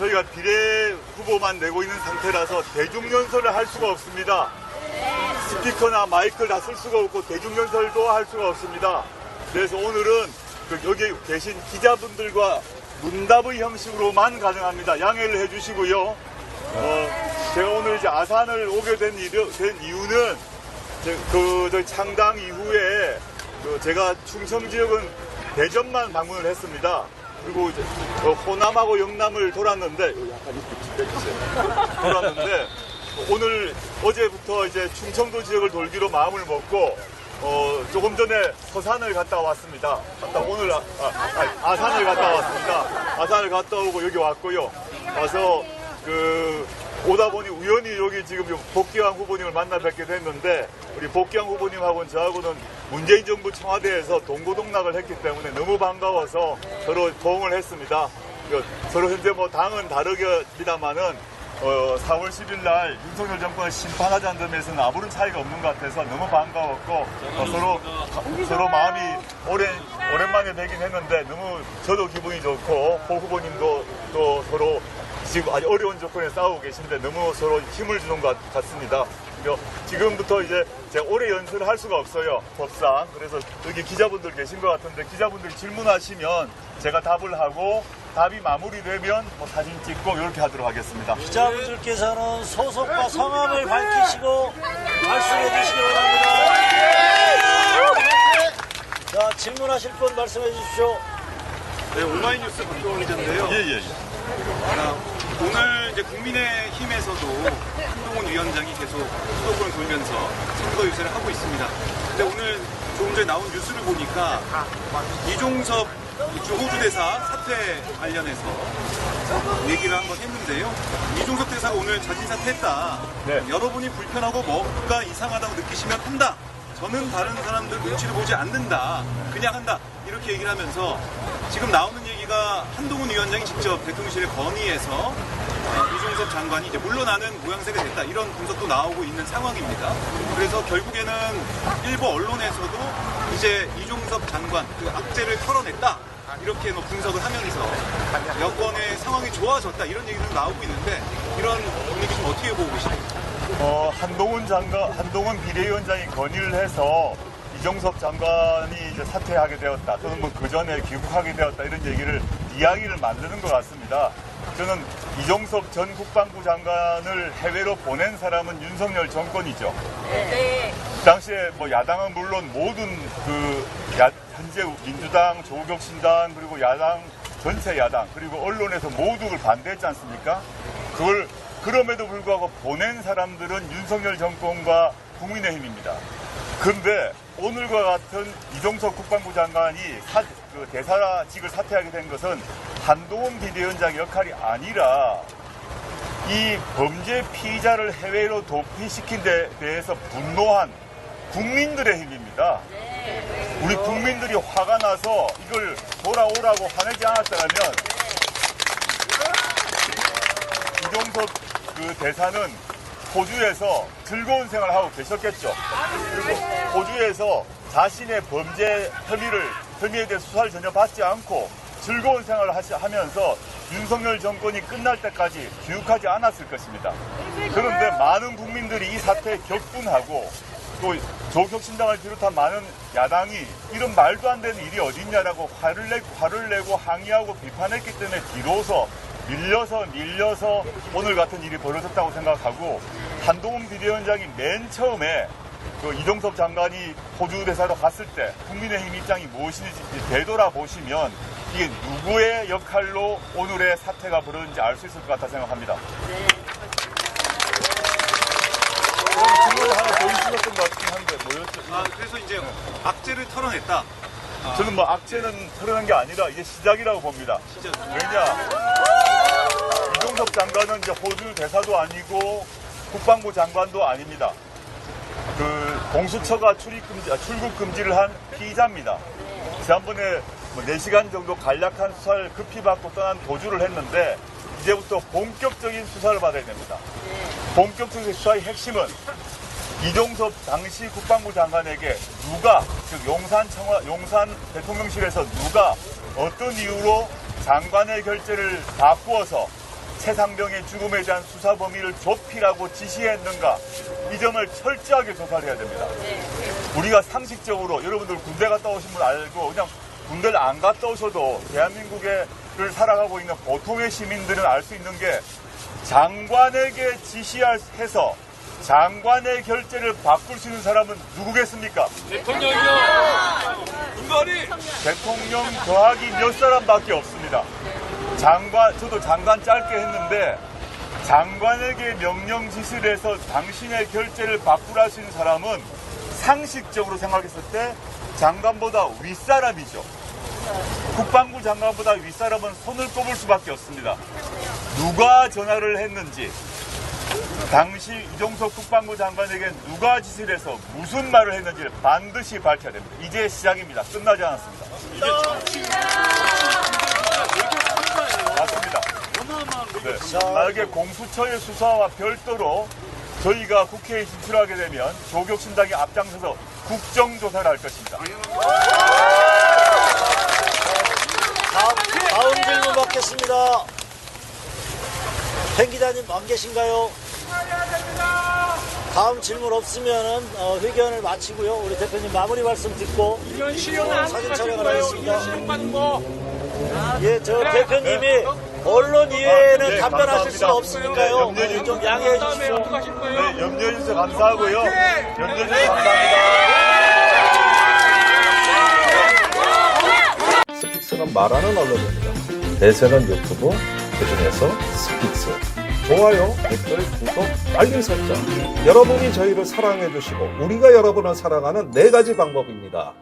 저희가 비례 후보만 내고 있는 상태라서 대중연설을 할 수가 없습니다. 스피커나 마이크를 다 쓸 수가 없고 대중연설도 할 수가 없습니다. 그래서 오늘은 그 여기 계신 기자분들과 문답의 형식으로만 가능합니다. 양해를 해주시고요. 어, 제가 오늘 이제 아산을 오게 된, 이유, 된 이유는 제- 그 창당 이후에 그 제가 충청 지역은 대전만 방문을 했습니다. 그리고 이제 어, 호남하고 영남을 돌았는데 약간 이렇게. 돌았는데 오늘 어제부터 이제 충청도 지역을 돌기로 마음을 먹고 어, 조금 전에 서산을 갔다 왔습니다. 갔다 오늘 아, 아, 산을 갔다 왔습니다. 아산을 갔다 오고 여기 왔고요. 와서 그 오다 보니 우연히 여기 지금 요 복귀왕 후보님을 만나 뵙게 됐는데 우리 복귀왕 후보님하고는 저하고는 문재인 정부 청와대에서 동고동락을 했기 때문에 너무 반가워서 서로 포옹을 했습니다. 그 서로 현재 뭐 당은 다르겠습니다만은 어, 4월 10일 날 윤석열 정권을 심판하자는 점에서는 아무런 차이가 없는 것 같아서 너무 반가웠고 어, 서로 서로 마음이 오랜 오랜만에 뵈긴 했는데 너무 저도 기분이 좋고 호 후보님도 또 서로 지금 아주 어려운 조건에 싸우고 계신데 너무 서로 힘을 주는 것 같습니다. 그리고 지금부터 이제 제가 오래 연설을 할 수가 없어요. 법상. 그래서 여기 기자분들 계신 것 같은데 기자분들 질문하시면 제가 답을 하고 답이 마무리되면 뭐 사진 찍고 이렇게 하도록 하겠습니다. 기자분들께서는 소속과 성함을 밝히시고 말씀해 주시기 바랍니다. 자, 질문하실 분 말씀해 주십시오. 네, 온라인 뉴스 박경원 기자인데요. 예, 예, 예. 자, 오늘 이제 국민의힘에서도 한동훈 위원장이 계속 수도권을 돌면서 선거 유세를 하고 있습니다. 근데 오늘 조금 전에 나온 뉴스를 보니까 이종섭 주 호주 대사 사퇴 관련해서 얘기를 한번 했는데요. 이종섭 대사가 오늘 자진 사퇴했다. 네. 여러분이 불편하고 뭔가 이상하다고 느끼시면 한다. 저는 다른 사람들 눈치를 보지 않는다. 그냥 한다. 이렇게 얘기를 하면서 지금 나오는 얘기가 한동훈 위원장이 직접 대통령실에 건의해서 어, 이종섭 장관이 이제 물러나는 모양새가 됐다. 이런 분석도 나오고 있는 상황입니다. 그래서 결국에는 일부 언론에서도 이제 이종섭 장관 그 악재를 털어냈다. 이렇게 뭐 분석을 하면서 여권의 상황이 좋아졌다. 이런 얘기도 나오고 있는데 이런 분위기 좀 어떻게 보고 계십니까? 어, 한동훈 장관, 한동훈 비대위원장이 건의를 해서 이종섭 장관이 이제 사퇴하게 되었다. 또는 뭐 그 전에 귀국하게 되었다. 이런 얘기를, 이야기를 만드는 것 같습니다. 저는 이종섭 전 국방부 장관을 해외로 보낸 사람은 윤석열 정권이죠. 그 당시에 뭐 야당은 물론 모든 그 야- 현재 민주당, 조국혁신당 그리고 야당 전체 야당 그리고 언론에서 모두 그걸 반대했지 않습니까? 그걸 그럼에도 불구하고 보낸 사람들은 윤석열 정권과 국민의힘입니다. 그런데 오늘과 같은 이종석 국방부 장관이 사- 그 대사직을 사퇴하게 된 것은 한동훈 비대위원장 역할이 아니라 이 범죄 피의자를 해외로 도피시킨 데 대해서 분노한 국민들의 힘입니다. 우리 국민들이 화가 나서 이걸 돌아오라고 화내지 않았다면 이종석 그 대사는 호주에서 즐거운 생활을 하고 계셨겠죠. 그리고 호주에서 자신의 범죄 혐의를 혐의에 대해 수사를 전혀 받지 않고 즐거운 생활을 하시, 하면서 윤석열 정권이 끝날 때까지 귀국하지 않았을 것입니다. 그런데 많은 국민들이 이 사태에 격분하고 또 조국혁신당을 비롯한 많은 야당이 이런 말도 안 되는 일이 어딨냐라고 화를 내고, 화를 내고 항의하고 비판했기 때문에 뒤로서 밀려서 밀려서 오늘 같은 일이 벌어졌다고 생각하고 한동훈 비대위원장이 맨 처음에 그 이종섭 장관이 호주 대사로 갔을 때 국민의힘 입장이 무엇인지 되돌아보시면 이게 누구의 역할로 오늘의 사태가 벌어졌는지 알 수 있을 것 같다 생각합니다. 그럼 질문을 하나 더 있으셨던 것 같긴 한데 뭐였죠? 아, 그래서 이제 악재를 털어냈다. 저는 뭐 악재는 털어낸 게 아니라 이게 시작이라고 봅니다. 진짜 왜냐? 이종섭 장관은 이제 호주 대사도 아니고 국방부 장관도 아닙니다. 그 공수처가 출입 금지, 아, 출국 금지를 한 피의자입니다. 지난번에 뭐 4시간 정도 간략한 수사를 급히 받고 떠난 도주를 했는데 이제부터 본격적인 수사를 받아야 됩니다. 본격적인 수사의 핵심은 이종섭 당시 국방부 장관에게 누가 즉 용산 청와 용산 대통령실에서 누가 어떤 이유로 장관의 결재를 바꾸어서 최상병의 죽음에 대한 수사 범위를 좁히라고 지시했는가 이 점을 철저하게 조사를 해야 됩니다. 우리가 상식적으로 여러분들 군대 갔다 오신 분 알고 그냥 군대를 안 갔다 오셔도 대한민국을 살아가고 있는 보통의 시민들은 알 수 있는 게 장관에게 지시해서 장관의 결재를 바꿀 수 있는 사람은 누구겠습니까? 대통령 더하기 몇 사람밖에 없습니다. 장관, 저도 장관 짧게 했는데 장관에게 명령 지시를 해서 당신의 결재를 바꾸라 할수 있는 사람은 상식적으로 생각했을 때 장관보다 윗사람이죠. 국방부 장관보다 윗사람은 손을 꼽을 수밖에 없습니다. 누가 전화를 했는지, 당시 이종석 국방부 장관에게 누가 지시를 해서 무슨 말을 했는지를 반드시 밝혀야 됩니다. 이제 시작입니다. 끝나지 않았습니다. 네. 만약에 공수처의 수사와 별도로 저희가 국회에 진출하게 되면 조국 신당이 앞장서서 국정조사를 할 것입니다. 다음, 다음 질문 받겠습니다. 행 기자님 안 계신가요? 다음 질문 없으면은 어, 회견을 마치고요. 우리 대표님 마무리 말씀 듣고 사진 촬영을 하겠습니다. 예, 저 대표님이 언론 이외에는 네, 답변하실 감사합니다. 수가 없으니까요. 네, 염려해 좀 양해해 다음에 주십시오. 네, 염려해 주셔서 감사하고요. 염려해 주셔서 감사합니다. 스픽스는 말하는 언론입니다. 대세는 유튜브, 그중에서 스픽스. 좋아요, 댓글, 구독, 알림 설정. 여러분이 저희를 사랑해 주시고 우리가 여러분을 사랑하는 네 가지 방법입니다.